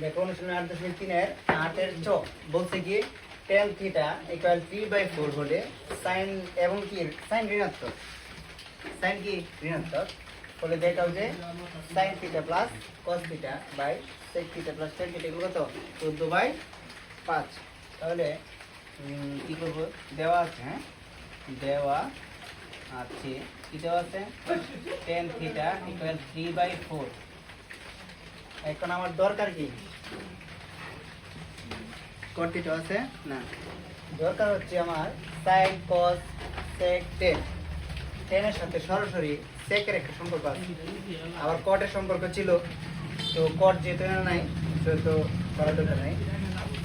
দেখো অনুশীলন আট দশমিক তিনের আটের চ বলছে tan theta equal three by four হলে সাইন এবং কি? সাইন ঋণাত্মক। সাইন কি? ঋণাত্মক। হলে দেখাও যে sine theta plus cos theta by sec theta plus tan theta এগুলো কত? চোদ্দ বাই পাঁচ। তাহলে কি করব? দেওয়া আছে হ্যাঁ? দেওয়া আছে। কি আছে? Tan theta equal three by four এখন আমার দরকার কি? কর্তিটা আছে? না। দরকার হচ্ছে আমার সাইন কস সেক টেন টেনের সাথে সরাসরি সেকের একটা সম্পর্ক আছে। আবার কটের সম্পর্ক ছিল। তো কট যেহেতু নাই, সেহেতু করার দরকার নাই।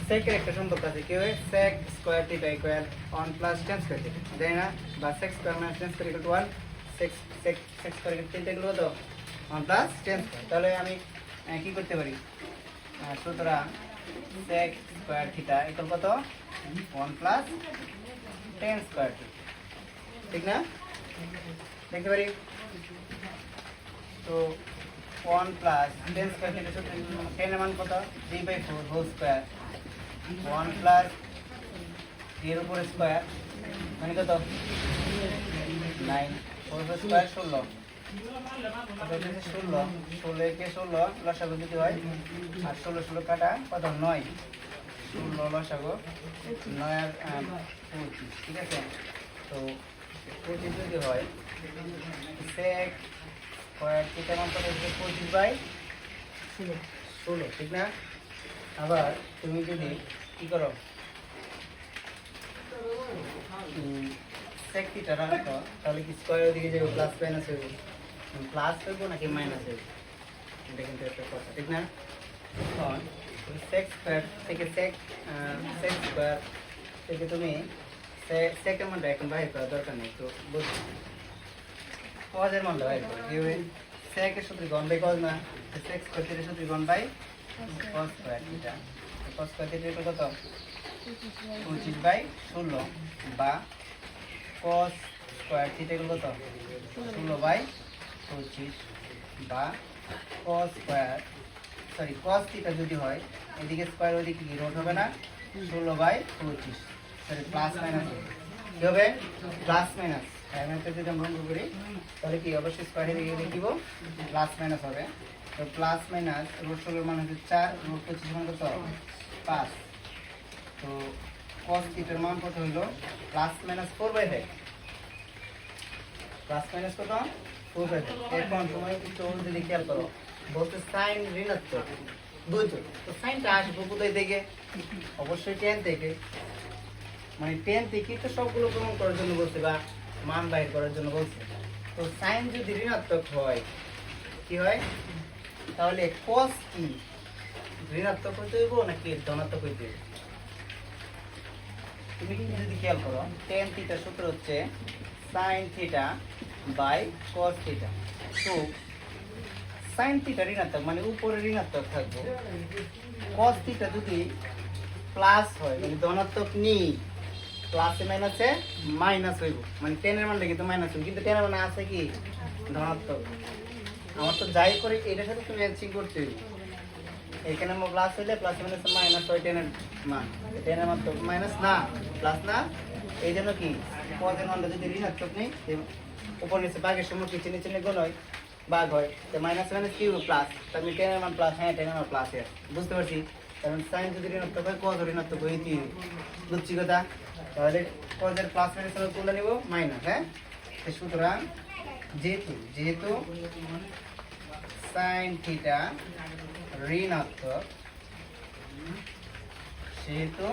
সেকের একটা সম্পর্ক আছে। কি হয়? Sec square theta equal one plus tan square theta তাই না? বা sec square minus tan square equal one sec sec sec square তিনটা কত? ওয়ান প্লাস টেন স্কোয়ার তাহলে আমি কি করতে পারি আহ, সুতরাং সেক স্কোয়ার থিটা ইকুয়াল কত? One plus tan square theta ঠিক না দেখতে পারি তো one plus tan square theta টেনের মান কত? Three by four whole square one plus এর উপরে স্কোয়ার মানে কত? নাইন ফোর স্কোয়ার ষোলো। কত হচ্ছে ষোলো ষোলো একে ষোলো লসাগু যদি হয় আর ষোলো ষোলো কাটা কত নয় ষোলো লসাগু নয় আর পঁচিশ ঠিক আছে তো পঁচিশ যদি হয় সেক স্কোয়ার থিটা মান কত পঁচিশ বাই ষোলো ঠিক না আবার তুমি যদি কি করো সেক রাখো তাহলে কি স্কোয়ার দিকে যাবে প্লাস মাইনাস হইব প্লাস হইব নাকি মাইনাস হইব? এটা কিন্তু একটা কথা ঠিক না? এখন তুমি সেক স্কোয়ার থেকে সেক সেক স্কোয়ার থেকে তুমি সেকের মানটা এখন বাইর করার দরকার নেই তো বুঝছি কজের মানটা বাইর করো কি হবে? সেকের সূত্রে গন বাই কজ না সেক স্কোয়ার থেকে সূত্রে গন by cos square theta cos square এটা কত? পঁচিশ বাই ষোলো বা কস স্কোয়ার থিটা কত? ষোলো বাই পঁচিশ বা cos square sorry cos theta যদি হয়, এদিকে স্কোয়ার ওইদিকে কি? রোড হবে না? ষোলো বাই পঁচিশ। সরি প্লাস মাইনাস কি হবে? প্লাস মাইনাস প্যারামিটার যদি আমরা করি, তাহলে কি অবশ্যই স্কোয়ারের দিকে লিখিব প্লাস মাইনাস হবে। তো প্লাস মাইনাস রোড ষোলোর মান হচ্ছে চার রোড পঁচিশ মান কত? পাঁচ। তো cos থিটার মান কত হইল plus minus four by five plus minus কত? খেয়াল করো। বলতে সাইন ঋণাত্মক। বুঝছ? তো সাইনটা আসব কোথায় থেকে? অবশ্যই টেন থেকে। মানে টেন থেকে তো সবগুলো প্রমাণ করার জন্য বলছে বা মান বাইর করার জন্য বলছে। তো সাইন যদি ঋণাত্মক হয়, কি হয়? তাহলে cos কি? ঋণাত্মক হইতে হইব নাকি ধনাত্মক হইতে হইব? তুমি যদি খেয়াল করো টেন থিটার সূত্র হচ্ছে sine theta by cos theta তো সাইন থিটা ঋণাত্মক মানে উপরে ঋণাত্মক থাকব। কস থিটা যদি প্লাস হয় মানে ধনাত্মক নি প্লাসে মাইনাসে মাইনাস হইব। মানে টেনের মানটা কিন্তু মাইনাস হইব। কিন্তু টেনের মানে আছে কি? ধনাত্মক। আমার তো যাই করে এটার সাথে তুমি ম্যাচিং করতে হইব। এখানে আমার প্লাস হইলে প্লাস মাইনাস মাইনাস হয় টেনের মান। টেনের মান তো মাইনাস না প্লাস না এই জন্য কি? পদের মানটা যদি ঋণাত্মক নেই উপর নিচে বাঘের সময় নিচে নিয়ে গুণ হয়, বাঘ হয়, তো মাইনাস মাইনাস কি প্লাস মানে টেনের মান প্লাস হ্যাঁ টেনের মান প্লাস বুঝতে পারছি? কারণ সাইন যদি ঋণাত্মক হয় কত ঋণাত্মক হয়ে কি বুঝছি কথা? তাহলে পদের প্লাস মাইনাস হলে কোনটা নিব? মাইনাস হ্যাঁ? সুতরাং যেহেতু যেহেতু সাইন থিটা ঋণাত্মক সেহেতু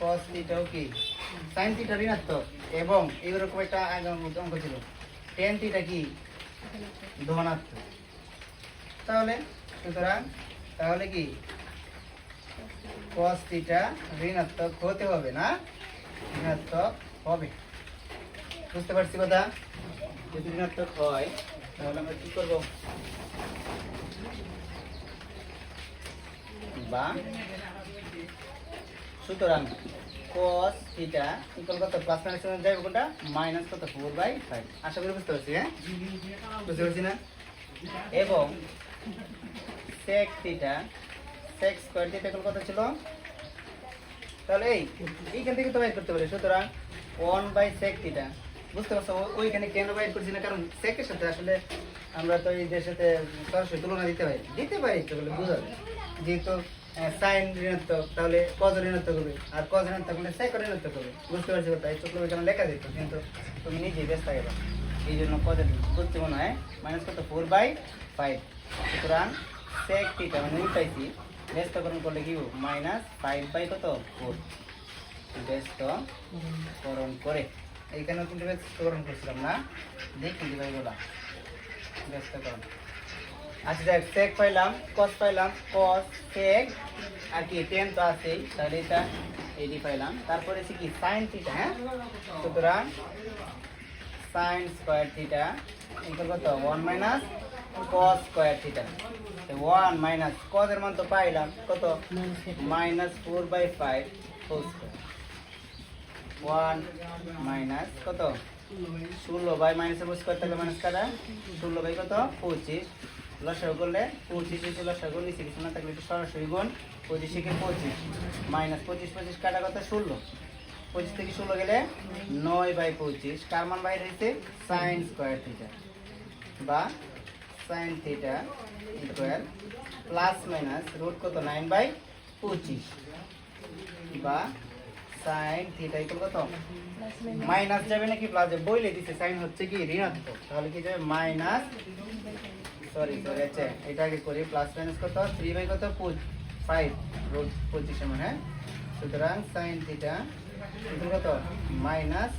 cos থিটাও কি? Sin থিটা ঋণাত্মক। এবং এইরকম একটা অঙ্ক ছিল tan থিটা কি? ধনাত্মক। তাহলে, সুতরাং, তাহলে কি? Cos থিটা ঋণাত্মক হতে হবে না? ঋণাত্মক হবে। বুঝতে পারছি কথা? যদি ঋণাত্মক হয়, তাহলে আমরা কি করব? বা সুতরাং cos থিটা ইকুয়াল কত? প্লাস মাইনাস যাবে কোনটা? মাইনাস কত? ফোর বাই ফাইভ আশা করি বুঝতে পারছি হ্যাঁ? বুঝতে পারছি না? এবং sec theta sec square theta এখন কত ছিল? তাহলে এই, এইখান থেকে তো বাইর করতে পারি। সুতরাং ওয়ান বাই সেক থিটা বুঝতে পারছ? ওইখানে কেন বাইর করছি না? কারণ সেকের সাথে আসলে আমরা তো এই দেশের সাথে সরাসরি তুলনা দিতে পারি। দিতে পারি তো বলে বোঝা যেহেতু সাইন ঋণাত্মক। তাহলে কজ ঋণাত্মক হবে? আর কজ ঋণাত্মক হলে সেক ঋণাত্মক হবে? বুঝতে পারছি তাই চোখ এখানে লেখা দিত? কিন্তু তুমি নিজেই ব্যস্ত গেলো। এই জন্য কজের করতে মনে হয় মাইনাস কত? ফোর বাই ফাইভ সুতরাং সেক থিটা মানে উল্টাইছি। ব্যস্তকরণ করলে কি মাইনাস ফাইভ বাই কত? ফোর ব্যস্তকরণ করে। এইখানেও কিন্তু ব্যস্তকরণ করছিলাম না। দেখি ভাই বলা। ব্যস্তকরণ। আচ্ছা দেখ সেক পাইলাম কস পাইলাম কস সেক আর কি টেন তো আছেই, তাহলে এটা এডি পাইলাম তারপরে আছে কি সাইন থিটা হ্যাঁ? সুতরাং সাইন স্কোয়ার থিটা ইকুয়াল কত? One minus cos square theta one minus কসের মান তো পাইলাম, কত? Minus four by five whole square one minus কত? ষোলো বাই মাইনাসের বসে করতে গেলে মাইনাস কাটা। ষোলো বাই কত? পঁচিশ। লসাগু করলে পঁচিশ এসে লসাগু নিচে কিছু না থাকলে সরাসরি গুণ পঁচিশ থেকে পঁচিশ। মাইনাস পঁচিশ পঁচিশ কাটা কত? ষোলো। পঁচিশ থেকে ষোলো গেলে নয় বাই পঁচিশ। কার মান বাইরে হয়েছে? সাইন স্কোয়ার থিটা বা sine theta equal plus minus root কত? নাইন বাই পঁচিশ। বা সাইন থিটা ইকুয়াল কত? মাইনাস যাবে নাকি প্লাস যাবে? বইলে দিছে সাইন হচ্ছে কি ঋণাত্মক। তাহলে কি যাবে? মাইনাস সরি সরি আচ্ছা এটা আগে করি প্লাস মাইনাস কত? থ্রি বাই কত? ফাইভ রোড পঁচিশে মানে সুতরাং সাইন থিটা কত? মাইনাস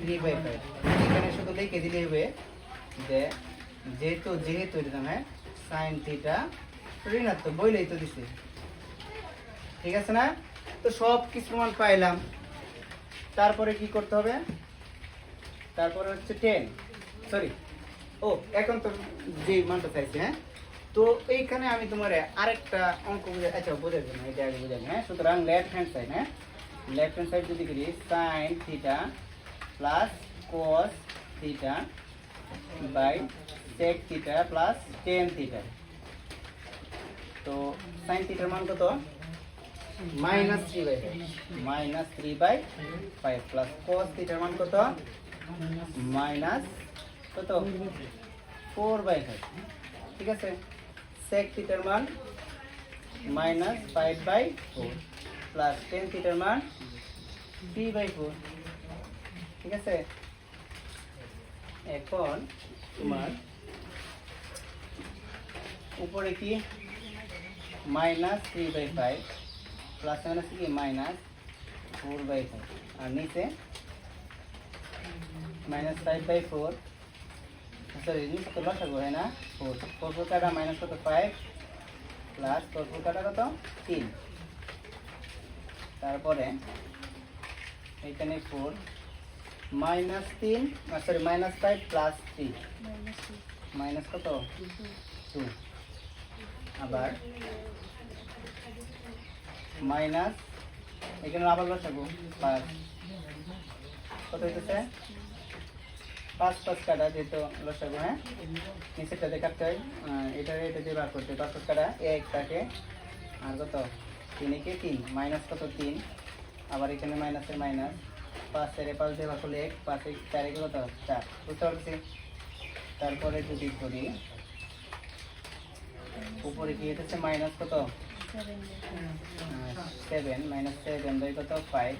থ্রি বাই ফাইভ এখানে শুধু লিখে দিলে হবে যে, যেহেতু যেহেতু এটা হ্যাঁ? সাইন থিটা ঋণাত্মক, বইলেই তো দিছে। ঠিক আছে না? তো সব কিছু মান পাইলাম। তারপরে কি করতে হবে? তারপরে হচ্ছে টেন সরি ও, এখন তো যে মানটা চাইছে হ্যাঁ? তো এইখানে আমি তোমার আরেকটা অঙ্ক বুঝে আচ্ছা বোঝার জন্য এটা আগে বুঝাই হ্যাঁ? সুতরাং লেফট হ্যান্ড সাইড হ্যাঁ? লেফট হ্যান্ড সাইড যদি করি sine theta plus cos theta by sec theta plus tan theta তো সাইন থিটার মান কত? Minus three by minus three by five plus cos থিটার মান কত? মাইনাস কত ফোর বাই ফাইভ ঠিক আছে সেক থিটার মান minus five by four plus tan থিটার মান থ্রি বাই ফোর ঠিক আছে এখন তোমার উপরে কি? Minus three by five plus minus কি? মাইনাস ফোর বাই ফাইভ আর নিচে minus five by four sorry নিচে তো লসাগু হয় না। ফোর। ফোর ফোর কাটা মাইনাস কত? ফাইভ প্লাস ফোর ফোর কাটা কত? তিন। তারপরে এখানে ফোর মাইনাস তিন sorry minus five plus three minus কত? টু আবার মাইনাস এখানে আবার লসাগু। পাঁচ কত হইতেছে? পাঁচ পাঁচ কাটা যেহেতু লসাগু হ্যাঁ নিচেরটাতে কাটতে হয়। এটা এটা দিয়ে বার করতে পাঁচ পাঁচ কাটা এক থাকে। আর কত? তিন একে তিন। মাইনাস কত? তিন। আবার এখানে মাইনাসের মাইনাস। পাঁচ চারে পাঁচ দিয়ে ভাগ করলে এক পাঁচ এক চার কত? চার। বুঝতে পারছি? তারপরে যদি করি উপরে কি হইতেছে মাইনাস কত? সেভেন মাইনাস সেভেন বাই কত? ফাইভ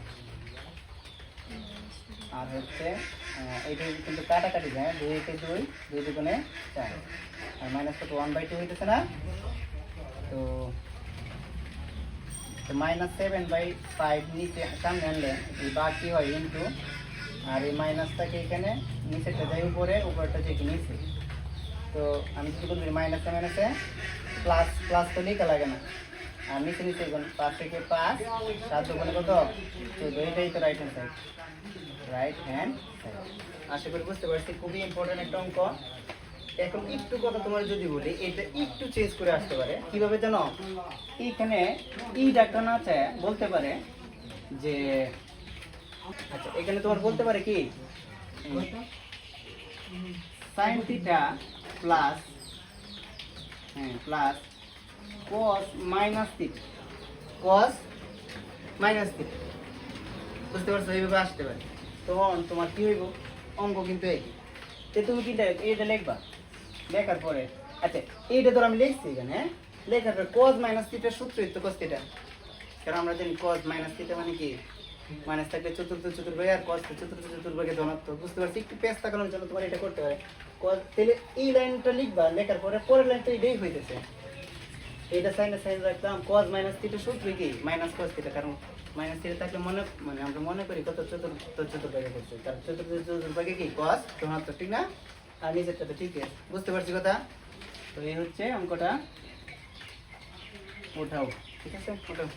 আর হচ্ছে এইটা কিন্তু কাটাকাটি যায় দুই একে দুই দুই দুগুণে চার। আর মাইনাস কত? ওয়ান বাই টু হইতেছে না? তো মাইনাস সেভেন বাই ফাইভ নিচে, সামনে আনলে, এই বাঘ কি হয়? ইন্টু আর এই মাইনাসটাকে এখানে নিচেরটা যায় উপরে, উপরটা যায় নিচে? তো আমি কি বলবি মাইনাসে মাইনাসে প্লাস প্লাস তো লেখা লাগে না। আর নিচে নিচে পাঁচ থেকে পাঁচ, সাত দুগুণে কত? চোদ্দ এটাই তো right hand side right hand আশা করি বুঝতে পারছি, খুবই ইম্পর্টেন্ট একটা অঙ্ক। এখন একটু কথা তোমার যদি বলি, এটা একটু চেঞ্জ করে আসতে পারে। কীভাবে জানো? এখানে ই ডাক্তার না আছে, বলতে পারে যে আচ্ছা এখানে তোমার বলতে পারে কি? সাইন থিটা প্লাস হ্যাঁ plus cos minus theta cos minus theta বুঝতে পারছ? এইভাবে আসতে পারে। তখন তোমার কি হইব? অঙ্ক কিন্তু একই। তো তুমি কি দেখ এইটা লিখবা? লেখার পরে। আচ্ছা এইটা ধর আমি লিখছি এখানে হ্যাঁ? লেখার পরে কজ মাইনাস থিটার সূত্রই তো cos থিটা কারণ আমরা জানি কজ মাইনাস থিটা মানে কি? মাইনাস থাকলে চতুর্থ চতুর্ভাগে আর cos চতুর্থ চতুর্ভাগে ধনাত্মক। বুঝতে পারছি? একটু পেস তাকানোর জন্য তোমার এটা করতে পারে cos, তাহলে এই লাইনটা লিখবা, লেখার পরে পরের লাইনটা এটাই হইতেছে। এটা সাইনে সাইন রাখলাম কজ মাইনাস থিটা সূত্র কি? মাইনাস cos থিটা কারণ মাইনাস থাকলে মনে মানে আমরা মনে করি কত চতুর্থ চতুর্ভাগে করছে। তার চতুর্থ চতুর্ভাগে কি? কস ধনাত্মক ঠিক না? আর নিচেরটা তো ঠিক আছে বুঝতে পারছি কথা? তো এই হচ্ছে অঙ্কটা। ওঠাও, ঠিক আছে? ওঠাও।